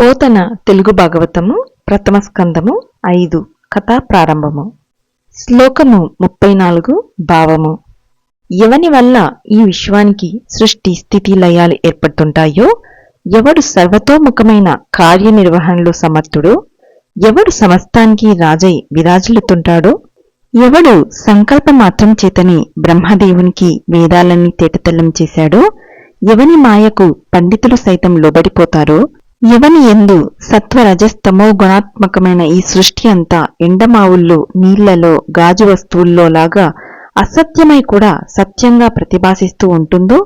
పోతన తెలుగు భాగవతము ప్రథమ స్కందము ఐదు కథా ప్రారంభము. శ్లోకము ముప్పై నాలుగు భావము. ఎవని వల్ల ఈ విశ్వానికి సృష్టి స్థితి లయాలు ఏర్పడుతుంటాయో? ఎవడు సర్వతోముఖమైన కార్యనిర్వహణలో సమర్థుడో? ఎవడు సమస్తానికి రాజై విరాజులుతుంటాడో ఎవడు సంకల్ప మాత్రం చేతని బ్రహ్మదేవునికి వేదాలన్నీ తేటతెల్లం చేశాడో? ఎవని మాయకు పండితులు సైతం లోబడిపోతారో? ఎవని ఎందు సత్వరజస్తమో గుణాత్మకమైన ఈ సృష్టి అంతా ఎండమావుల్లో నీళ్ళలో గాజు వస్తువుల్లో లాగా అసత్యమై కూడా సత్యంగా ప్రతిభాసిస్తూ ఉంటుందో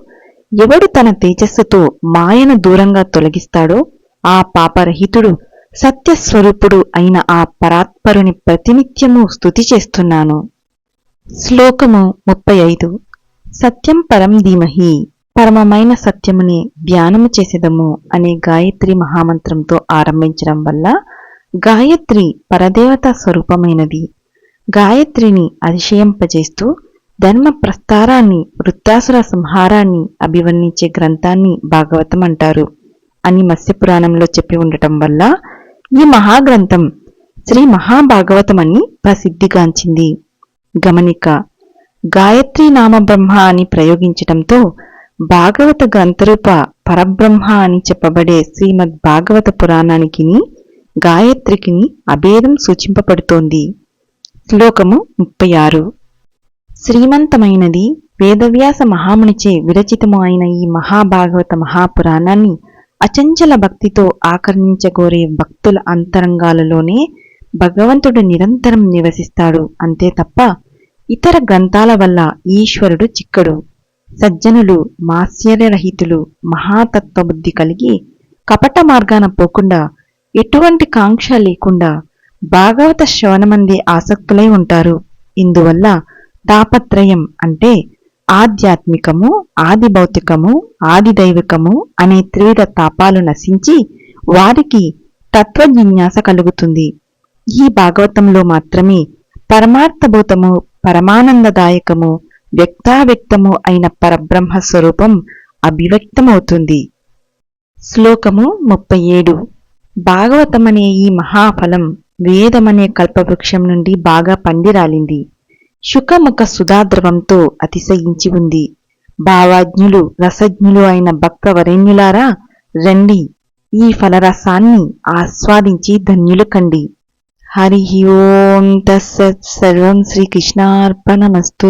ఎవడు తన తేజస్సుతో మాయను దూరంగా తొలగిస్తాడో ఆ పాపరహితుడు సత్యస్వరూపుడు అయిన ఆ పరాత్పరుని ప్రతినిత్యము స్తుతి చేస్తున్నాను. శ్లోకము ముప్పై ఐదు. సత్యం పరం ధీమహి. పరమమైన సత్యముని ధ్యానము చేసేదము అనే గాయత్రి మహామంత్రంతో ఆరంభించడం వల్ల గాయత్రి పరదేవత స్వరూపమైనది. గాయత్రిని అతిశయింపజేస్తూ ధర్మ ప్రస్తారాన్ని వృత్తాసుర సంహారాన్ని అభివర్ణించే గ్రంథాన్ని భాగవతం అంటారు అని మత్స్యపురాణంలో చెప్పి ఉండటం వల్ల ఈ మహాగ్రంథం శ్రీ మహాభాగవతం అని ప్రసిద్ధిగాంచింది. గమనిక గాయత్రి నామ బ్రహ్మ అని ప్రయోగించటంతో భాగవత గ్రంథరూప పరబ్రహ్మ అని చెప్పబడే శ్రీమద్ భాగవత పురాణానికిని గాయత్రికిని అభేదం సూచింపబడుతోంది. శ్లోకము ముప్పై ఆరు. శ్రీమంతమైనది వేదవ్యాస మహామునిచే విరచితము అయిన ఈ మహాభాగవత మహాపురాణాన్ని అచంచల భక్తితో ఆకర్ణించగోరే భక్తుల అంతరంగాలలోనే భగవంతుడు నిరంతరం నివసిస్తాడు. అంతే తప్ప ఇతర గ్రంథాల వల్ల ఈశ్వరుడు చిక్కడు. సజ్జనులు మాత్సర్యరహితులు మహాతత్వబుద్ధి కలిగి కపట మార్గాన పోకుండా ఎటువంటి కాంక్ష లేకుండా భాగవత శ్రవణమంది ఆసక్తులై ఉంటారు. ఇందువల్ల తాపత్రయం అంటే ఆధ్యాత్మికము ఆది భౌతికము ఆది దైవికము అనే త్రివిధ తాపాలు నశించి వారికి తత్వజిజ్ఞాస కలుగుతుంది. ఈ భాగవతంలో మాత్రమే పరమార్థభూతము పరమానందదాయకము వ్యక్తావ్యక్తము అయిన పరబ్రహ్మ స్వరూపం అభివ్యక్తమవుతుంది. శ్లోకము ముప్పై ఏడు. భాగవతమనే ఈ మహాఫలం వేదమనే కల్పవృక్షం నుండి బాగా పండిరాలింది. శుకముఖ సుధాద్రవంతో అతిశయించి ఉంది. భావాజ్ఞులు రసజ్ఞులు అయిన భక్తవరేణ్యులారా రండి. ఈ ఫలరసాన్ని ఆస్వాదించి ధన్యులు కండి. హరి ఓం తస్సత్ సర్వం శ్రీకృష్ణార్పణమస్తు.